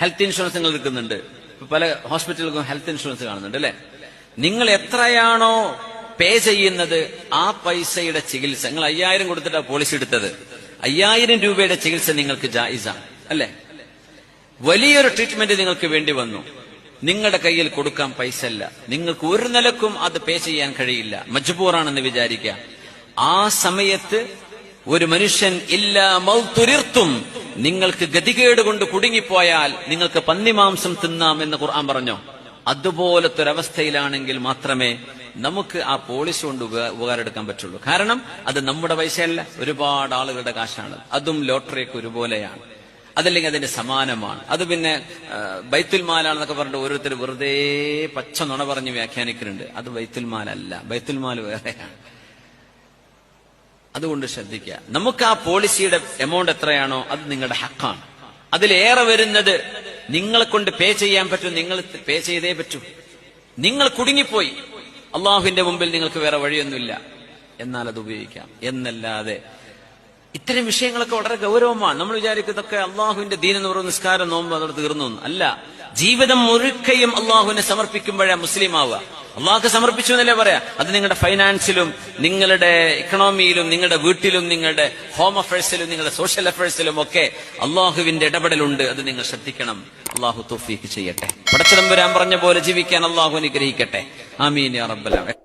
Health insurance നിങ്ങൾ എടുക്കുന്നുണ്ട്. പല ഹോസ്പിറ്റലുകൾക്കും ഹെൽത്ത് ഇൻഷുറൻസ് കാണുന്നുണ്ട് അല്ലെ? നിങ്ങൾ എത്രയാണോ പേ ചെയ്യുന്നത് ആ പൈസയുടെ ചികിത്സ. നിങ്ങൾ അയ്യായിരം കൊടുത്തിട്ടാണ് പോളിസി എടുത്തത്. അയ്യായിരം രൂപയുടെ ചികിത്സ നിങ്ങൾക്ക് ജായിസാണ്. അല്ലെ? വലിയൊരു ട്രീറ്റ്മെന്റ് നിങ്ങൾക്ക് വേണ്ടി വന്നു. നിങ്ങളുടെ കയ്യിൽ കൊടുക്കാൻ പൈസ അല്ല നിങ്ങൾക്ക് ഒരു നിലക്കും അത് പേ ചെയ്യാൻ കഴിയില്ല. മജ്ബൂറാണെന്ന് വിചാരിക്കുക ആ സമയത്ത് ഒരു മനുഷ്യൻ ഇല്ല മൗത്തുരിർത്തും നിങ്ങൾക്ക് ഗതികേട് കൊണ്ട് കുടുങ്ങിപ്പോയാൽ നിങ്ങൾക്ക് പന്നിമാംസം തിന്നാം എന്ന് ഖുർആൻ പറഞ്ഞോ? അതുപോലത്തെ ഒരവസ്ഥയിലാണെങ്കിൽ മാത്രമേ നമുക്ക് ആ പോളിസി കൊണ്ട് ഉപകാരമെടുക്കാൻ പറ്റുള്ളൂ. കാരണം അത് നമ്മുടെ പൈസയല്ല ഒരുപാട് ആളുകളുടെ കാശാണ് അതും ലോട്ടറിയൊക്കെ ഒരുപോലെയാണ്. അതല്ലെങ്കിൽ അതിന്റെ സമാനമാണ്. അത് പിന്നെ ബൈത്തുൽമാലാണെന്നൊക്കെ ബൈത്തുൽ മാലാണെന്നൊക്കെ പറഞ്ഞിട്ട് ഓരോരുത്തർ വെറുതെ പച്ച നുണ പറഞ്ഞ് വ്യാഖ്യാനിക്കുന്നുണ്ട്. അത് ബൈത്തുൽ മാലല്ല. ബൈത്തുൽ മാൽ വേറെയാണ്. അതുകൊണ്ട് ശ്രദ്ധിക്കുക. നമുക്ക് ആ പോളിസിയുടെ എമൗണ്ട് എത്രയാണോ അത് നിങ്ങളുടെ ഹക്കാണ്. അതിലേറെ വരുന്നത് നിങ്ങളെ കൊണ്ട് പേ ചെയ്യാൻ പറ്റും നിങ്ങൾ പേ ചെയ്തേ പറ്റൂ. നിങ്ങൾ കുടുങ്ങിപ്പോയി. അള്ളാഹുവിന്റെ മുമ്പിൽ നിങ്ങൾക്ക് വേറെ വഴിയൊന്നുമില്ല. എന്നാൽ അത് ഉപയോഗിക്കാം. എന്നല്ലാതെ ഇത്തരം വിഷയങ്ങളൊക്കെ വളരെ ഗൗരവമാണ്. നമ്മൾ വിചാരിക്കുന്നതൊക്കെ അള്ളാഹുവിന്റെ ദീൻ എന്ന് പറയുന്ന നിസ്കാരം നോമ്പ് അതോടെ തീർന്നു അല്ല ജീവിതം മുഴുക്കയും അള്ളാഹുവിനെ സമർപ്പിക്കുമ്പോഴാണ് മുസ്ലിം ആവുക. അള്ളാഹ്ക്ക് സമർപ്പിച്ചു എന്നല്ലേ പറയാ? അത് നിങ്ങളുടെ ഫൈനാൻസിലും നിങ്ങളുടെ ഇക്കണോമിയിലും നിങ്ങളുടെ വീട്ടിലും നിങ്ങളുടെ ഹോം അഫയേഴ്സിലും നിങ്ങളുടെ സോഷ്യൽ അഫയേഴ്സിലും ഒക്കെ അള്ളാഹുവിന്റെ ഇടപെടലുണ്ട്. അത് നിങ്ങൾ ശ്രദ്ധിക്കണം. അള്ളാഹു തോഫീക്ക് ചെയ്യട്ടെ. പടച്ചതമ്പുരാൻ പറഞ്ഞ പോലെ ജീവിക്കാൻ അള്ളാഹു അനുഗ്രഹിക്കട്ടെ. ആമീൻ ആലമീൻ.